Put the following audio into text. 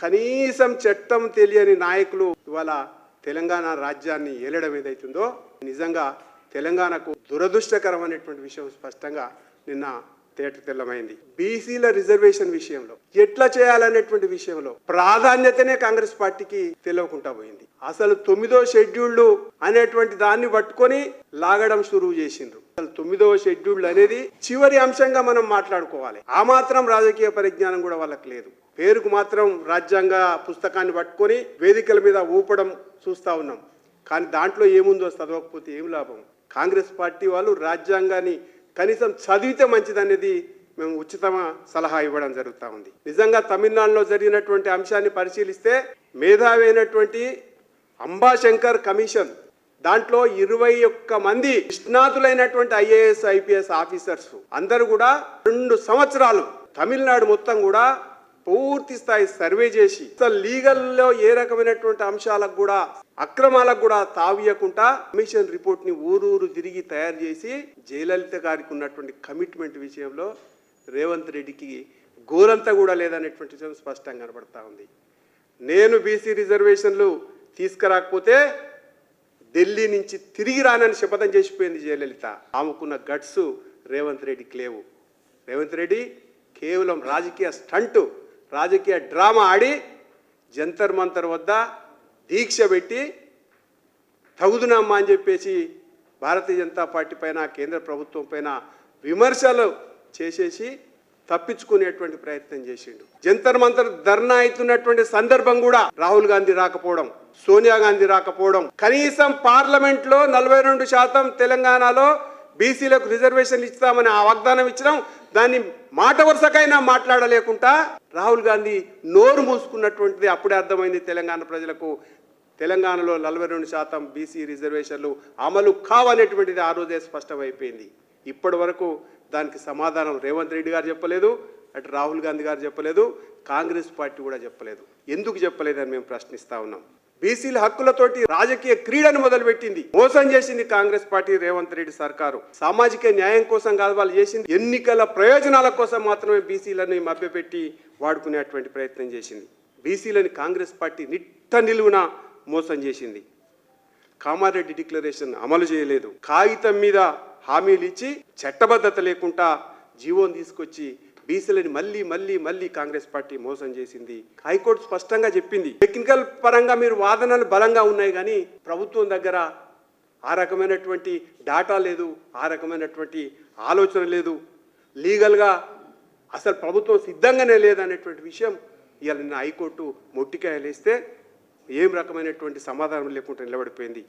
కనీసం చట్టం తెలియని నాయకులు ఇవాళ తెలంగాణ రాజ్యాన్ని ఏలడం ఏదైతుందో నిజంగా తెలంగాణకు దురదృష్టకరమైనటువంటి విషయం స్పష్టంగా నిన్న తేట తెల్లమైంది బీసీల రిజర్వేషన్ విషయంలో ఎట్లా చేయాలనేటువంటి విషయంలో ప్రాధాన్యతనే కాంగ్రెస్ పార్టీకి తెలియకుండా పోయింది. అసలు తొమ్మిదో షెడ్యూల్డ్ అనేటువంటి దాన్ని పట్టుకొని లాగడం షురువు చేసిండ్రు. అసలు తొమ్మిదవ షెడ్యూల్ అనేది చివరి అంశంగా మనం మాట్లాడుకోవాలి. ఆ మాత్రం రాజకీయ పరిజ్ఞానం కూడా వాళ్ళకి లేదు. పేరుకు మాత్రం రాజ్యాంగ పుస్తకాన్ని పట్టుకొని వేదికల మీద ఊపడం చూస్తా ఉన్నాం. కానీ దాంట్లో ఏముందో చదవకపోతే ఏం లాభం? కాంగ్రెస్ పార్టీ వాళ్ళు రాజ్యాంగాన్ని కనీసం చదివితే మంచిదనేది మేము ఉచితమ సలహా ఇవ్వడం జరుగుతూ ఉంది. నిజంగా తమిళనాడులో జరిగినటువంటి అంశాన్ని పరిశీలిస్తే మేధావి అయినటువంటి అంబాశంకర్ కమిషన్ దాంట్లో ఇరవై ఒక్క మంది నిష్ణాతులైనటువంటి ఐఏఎస్ ఐపీఎస్ ఆఫీసర్స్ అందరూ కూడా రెండు సంవత్సరాలు తమిళనాడు మొత్తం కూడా పూర్తి స్థాయి సర్వే చేసి లీగల్లో ఏ రకమైనటువంటి అంశాలకు కూడా అక్రమాలకు కూడా తావియకుండా కమిషన్ రిపోర్ట్ని ఊరూరు తిరిగి తయారు చేసి జయలలిత గారికి ఉన్నటువంటి కమిట్మెంట్ విషయంలో రేవంత్ రెడ్డికి గోరంతా కూడా లేదనేటువంటి విషయం స్పష్టంగా కనబడతా ఉంది. నేను బీసీ రిజర్వేషన్లు తీసుకురాకపోతే ఢిల్లీ నుంచి తిరిగి రానని శపథం చేసిపోయింది జయలలిత. ఆమెకున్న గట్స్ రేవంత్ రెడ్డికి లేవు. రేవంత్ రెడ్డి కేవలం రాజకీయ స్టంట్ రాజకీయ డ్రామా ఆడి జంతర్ మంతర్ వద్ద దీక్ష పెట్టి తగుదునమ్మా అని చెప్పేసి భారతీయ జనతా పార్టీ పైన కేంద్ర ప్రభుత్వం పైన విమర్శలు చేసేసి తప్పించుకునేటువంటి ప్రయత్నం చేసిండు. జంతర్ మంతర్ ధర్నా అవుతున్నటువంటి సందర్భం కూడా రాహుల్ గాంధీ రాకపోవడం సోనియా గాంధీ రాకపోవడం కనీసం పార్లమెంట్లో నలభై రెండు శాతం తెలంగాణలో బీసీలకు రిజర్వేషన్ ఇస్తామని ఆ వాగ్దానం ఇచ్చినాం. దాన్ని మాట వరుసకైనా మాట్లాడలేకుండా రాహుల్ గాంధీ నోరు మూసుకున్నటువంటిది అప్పుడే అర్థమైంది తెలంగాణ ప్రజలకు. తెలంగాణలో నలభై రెండు శాతం బీసీ రిజర్వేషన్లు అమలు కావనేటువంటిది ఆ రోజే స్పష్టమైపోయింది. ఇప్పటి వరకు దానికి సమాధానం రేవంత్ రెడ్డి గారు చెప్పలేదు అటు రాహుల్ గాంధీ గారు చెప్పలేదు కాంగ్రెస్ పార్టీ కూడా చెప్పలేదు. ఎందుకు చెప్పలేదని మేము ప్రశ్నిస్తా ఉన్నాం. బీసీల హక్కులతోటి రాజకీయ క్రీడను మొదలుపెట్టింది మోసం చేసింది కాంగ్రెస్ పార్టీ రేవంత్ రెడ్డి సర్కారు. సామాజిక న్యాయం కోసం కాదు వాళ్ళు చేసింది ఎన్నికల ప్రయోజనాల కోసం మాత్రమే బీసీలని మభ్యపెట్టి వాడుకునేటువంటి ప్రయత్నం చేసింది. బీసీలని కాంగ్రెస్ పార్టీ నిట్ట నిలువున మోసం చేసింది. కామారెడ్డి డిక్లరేషన్ అమలు చేయలేదు. కాగితం మీద హామీలు ఇచ్చి చట్టబద్ధత లేకుండా జీవోని తీసుకొచ్చి బీసీలని మళ్ళీ మళ్ళీ మళ్ళీ కాంగ్రెస్ పార్టీ మోసం చేసింది. హైకోర్టు స్పష్టంగా చెప్పింది. టెక్నికల్ పరంగా మీరు వాదనలు బలంగా ఉన్నాయి కానీ ప్రభుత్వం దగ్గర ఆ రకమైనటువంటి డాటా లేదు ఆ రకమైనటువంటి ఆలోచన లేదు. లీగల్గా అసలు ప్రభుత్వం సిద్ధంగానే లేదనేటువంటి విషయం ఇవాళ నిన్న హైకోర్టు మొట్టికాయలేస్తే ఏం రకమైనటువంటి సమాధానం లేకుండా నిలబడిపోయింది?